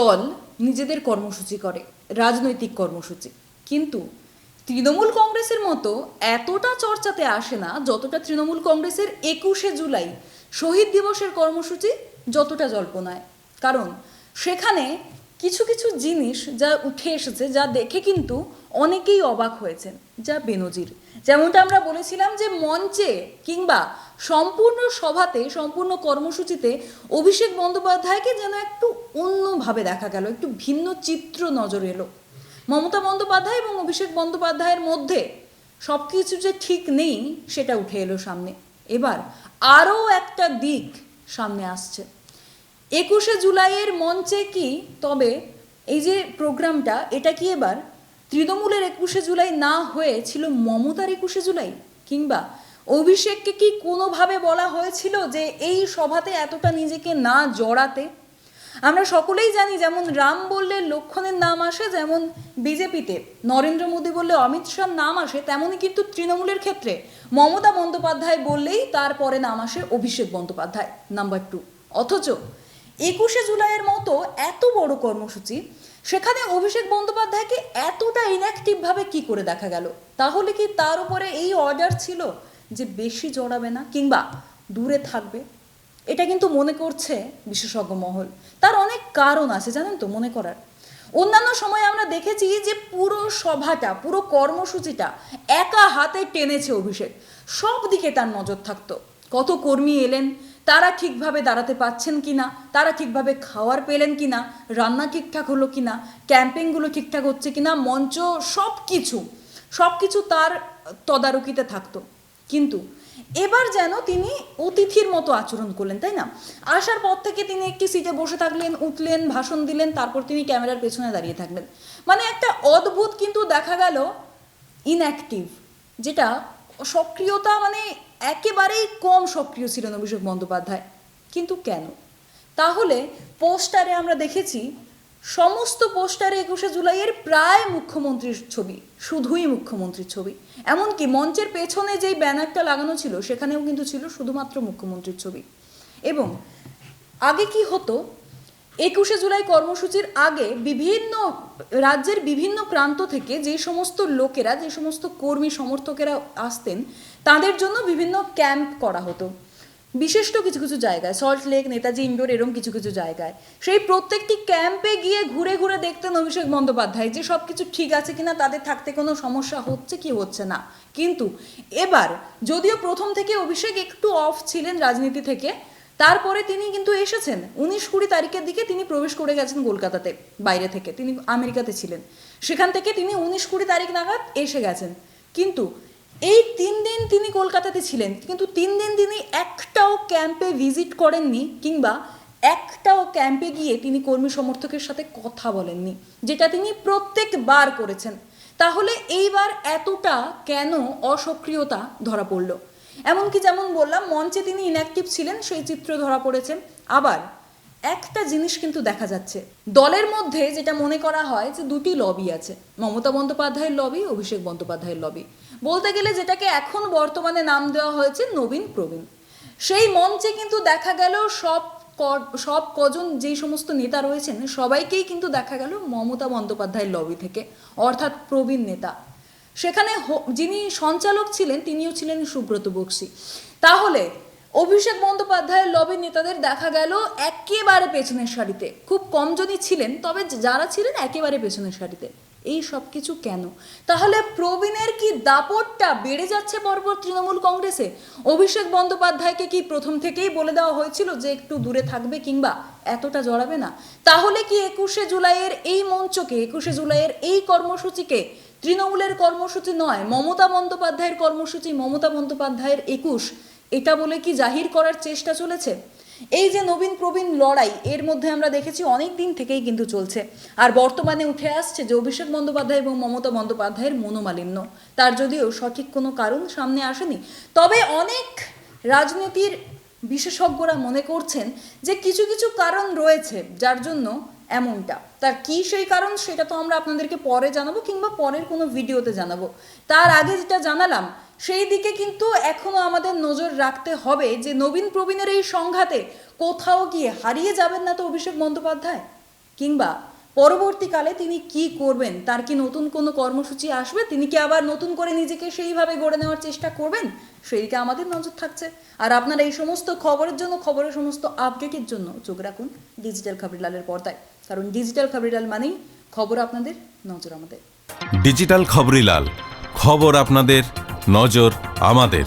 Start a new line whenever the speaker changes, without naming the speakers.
দল নিজেদের কর্মসূচি করে, রাজনৈতিক কর্মসূচি। কিন্তু তৃণমূল কংগ্রেসের মতো এতটা চর্চাতে আসে না যতটা তৃণমূল কংগ্রেসের একুশে জুলাই শহীদ দিবসের কর্মসূচি যতটা জল্পনায়। কারণ সেখানে কিছু কিছু জিনিস যা উঠে এসেছে, যা দেখে কিন্তু অনেকেই অবাক হয়েছেন, যা বেনজির। যেমনটা আমরা বলেছিলাম যে মঞ্চে কিংবা সম্পূর্ণ সভাতে, সম্পূর্ণ কর্মসূচিতে অভিষেক বন্দ্যোপাধ্যায়কে যেন একটু অন্যভাবে দেখা গেল, একটু ভিন্ন চিত্র নজর এলো। মমতা বন্দ্যোপাধ্যায় এবং অভিষেক বন্দ্যোপাধ্যায়ের মধ্যে সব কিছু যে ঠিক নেই, সেটা উঠে এলো সামনে। এবার আরও একটা দিক সামনে আসছে। একুশে জুলাইয়ের মঞ্চে কি? তবে এই যে প্রোগ্রামটা, এটা কি এবার তৃণমূলের একুশে জুলাই না হয়ে ছিল মমতার একুশে জুলাই? কিংবা অভিষেককে কি কোনোভাবে বলা হয়েছিল যে এই সভাতে এতটা নিজেকে না জড়াতে? আমরা সকলেই জানি যেমন রাম বললে লক্ষণের নাম আসে, যেমন বিজেপিতে নরেন্দ্র মোদী বললে অমিত শাহর নাম আসে, তেমনই কিন্তু তৃণমূলের ক্ষেত্রে মমতা বন্দ্যোপাধ্যায় বললেই তারপরে নাম আসে অভিষেক বন্দ্যোপাধ্যায় নাম্বার টু অথচ একুশে জুলাইয়ের মতো এত বড় কর্মসূচি, সেখানে অভিষেক বন্দ্যোপাধ্যায়কে এতটা ইনঅ্যাক্টিভভাবে কি করে দেখা গেল? তাহলে কি তার উপরে এই অর্ডার ছিল যে বেশি জড়াবে না কিংবা দূরে থাকবে? এটা কিন্তু মনে করছে বিশেষজ্ঞ মহল। তার অনেক কারণ আছে, জানেন তো, মনে করার। অন্যান্য সময় আমরা দেখেছি যে পুরো সভাটা, পুরো কর্মসূচিটা একা হাতে টেনেছে অভিষেক। সব দিকে তার নজর থাকতো। কত কর্মী এলেন তারা ঠিকভাবে দাঁড়াতে পাচ্ছেন কি না তারা ঠিকভাবে খাওয়ার পেলেন কি না রান্না ঠিকঠাক হলো কি না ক্যাম্পেইনগুলো ঠিকঠাক হচ্ছে কি না মঞ্চ সব কিছু সব কিছু তার তদারকিতে থাকতো। কিন্তু এবার যেন তিনি অতিথির মতো আচরণ করলেন, তাই না? আসার পর থেকে তিনি একটি সিটে বসে থাকলেন, উঠলেন, ভাষণ দিলেন, তারপর তিনি ক্যামেরার পেছনে দাঁড়িয়ে থাকলেন। মানে একটা অদ্ভুত কিন্তু দেখা গেল ইনঅ্যাক্টিভ যেটা সক্রিয়তা মানে একেবারেই কম সক্রিয় ছিলেন অভিষেক বন্দ্যোপাধ্যায়। কিন্তু কেন? তাহলে পোস্টারে আমরা দেখেছি, সমস্ত পোস্টারে একুশে জুলাইয়ের প্রায় মুখ্যমন্ত্রীর ছবি, শুধুই মুখ্যমন্ত্রীর ছবি। এমনকি মঞ্চের পেছনে যেই ব্যানারটা লাগানো ছিল, সেখানেও কিন্তু ছিল শুধুমাত্র মুখ্যমন্ত্রীর ছবি। এবং আগে কি হতো একুশে জুলাই কর্মসূচির আগে বিভিন্ন রাজ্যের বিভিন্ন প্রান্ত থেকে যে সমস্ত লোকেরা, যে সমস্ত কর্মী সমর্থকেরা আসতেন, তাদের জন্য বিভিন্ন ক্যাম্প করা হতো। বিশিষ্ট কিছু কিছু জায়গায়, সল্ট লেক, নেতাজি ইন্ডোর, এরম কিছু কিছু জায়গায়। সেই প্রত্যেকটি ক্যাম্পে গিয়ে ঘুরে ঘুরে দেখতেন অভিষেক বন্দ্যোপাধ্যায় যে সব কিছু ঠিক আছে কিনা, তাদের থাকতে কোনো সমস্যা হচ্ছে কি হচ্ছে না। কিন্তু এবার যদিও প্রথম থেকে অভিষেক একটু অফ ছিলেন রাজনীতি থেকে তারপরে তিনি কিন্তু এসেছেন। উনিশ কুড়ি তারিখের দিকে তিনি প্রবেশ করে গেছেন কলকাতাতে, বাইরে থেকে। তিনি আমেরিকাতে ছিলেন। সেখান থেকে তিনি উনিশ কুড়ি তারিখ নাগাদ এসে গেছেন। কিন্তু এই তিন দিন তিনি কলকাতাতে ছিলেন, কিন্তু তিন দিন তিনি একটাও ক্যাম্পে ভিজিট করেননি কিংবা একটাও ক্যাম্পে গিয়ে তিনি কর্মী সমর্থকের সাথে কথা বলেননি, যেটা তিনি প্রত্যেকবার করেছেন। তাহলে এইবার এতটা কেন অসক্রিয়তা ধরা পড়ল? এমনকি যেমন বললাম, মঞ্চে তিনি ইনঅ্যাক্টিভ ছিলেন, সেই চিত্র ধরা পড়েছে। আবার একটা জিনিস কিন্তু দেখা যাচ্ছে। দলের মধ্যে যেটা মনে করা হয় যে দুটি লবি আছে। মমতা বন্দ্যোপাধ্যায়ের লবি অভিষেক বন্দ্যোপাধ্যায়ের লবি বলতে গেলে যেটাকে এখন বর্তমানে নাম দেওয়া হয়েছে নবীন প্রবীণ। সেই মঞ্চে কিন্তু দেখা গেল সব সব কজন যেই সমস্ত নেতা রয়েছেন, সবাইকেই কিন্তু দেখা গেল মমতা বন্দ্যোপাধ্যায়ের লবি থেকে, অর্থাৎ প্রবীণ নেতা। সেখানে যিনি সঞ্চালক ছিলেন, তিনিও ছিলেন সুব্রত বক্সি। তাহলে অভিষেক বন্দ্যোপাধ্যায়ের লবির নেতাদের দেখা গেল একেবারে পেছনের সারিতে। খুব কমজনই ছিলেন, তবে যারা ছিলেন একেবারে পেছনের সারিতে। এই সব কিছু কেন? তাহলে প্রবীণের কি দাপটটা বেড়ে যাচ্ছে পরপর তৃণমূল কংগ্রেসে? অভিষেক বন্দ্যোপাধ্যায়কে কি প্রথম থেকেই বলে দেওয়া হয়েছিল যে একটু দূরে থাকবে কিংবা এতটা জড়াবে না? তাহলে কি একুশে জুলাইয়ের এই মঞ্চকে, একুশে জুলাইয়ের এই কর্মসূচিকে তৃণমূলের কর্মসূচি নয়, মমতা বন্দ্যোপাধ্যায়ের কর্মসূচি, মমতা বন্দ্যোপাধ্যায়ের একুশ। এটা বলে কি জাহির করার চেষ্টা চলেছে? এই যে নবীন প্রবীণ লড়াই, এর মধ্যে আমরা দেখেছি অনেক দিন থেকেই কিন্তু চলছে। আর বর্তমানে উঠে আসছে যে অভিষেক বন্দ্যোপাধ্যায় এবং মমতা বন্দ্যোপাধ্যায়ের মনোমালিন্য। তার যদিও সঠিক কোনো কারণ সামনে আসেনি, তবে অনেক রাজনীতির বিশেষজ্ঞরা মনে করছেন যে কিছু কিছু কারণ রয়েছে, যার জন্য এমনটা। তার কি সেই কারণ সেটা তো আমরা আপনাদেরকে পরে জানাব কিংবা পরের কোনো ভিডিওতে জানাব। তার আগে যেটা জানালাম, সেই দিকে কিন্তু এখনও আমাদের নজর রাখতে হবে যে নবীন প্রবীণের এই সংঘাতে কোথাও গিয়ে হারিয়ে যাবেন না তো অভিষেক বন্দ্যোপাধ্যায়? কিংবা পরবর্তীকালে তিনি কি করবেন? তার কি নতুন কোনো কর্মসূচি আসবে? তিনি কি আবার নতুন করে নিজেকে সেইভাবে গড়ে নেওয়ার চেষ্টা করবেন? সেই দিকে আমাদের নজর থাকছে। আর আপনারা এই সমস্ত খবরের জন্য, খবরের সমস্ত আপডেটের জন্য চোখ রাখুন ডিজিটাল খবরিলালের পর্দায়। কারণ ডিজিটাল খবরিলাল মানেই খবর আপনাদের নজর আমাদের।
ডিজিটাল খবরিলাল খবর আপনাদের, নজর আমাদের।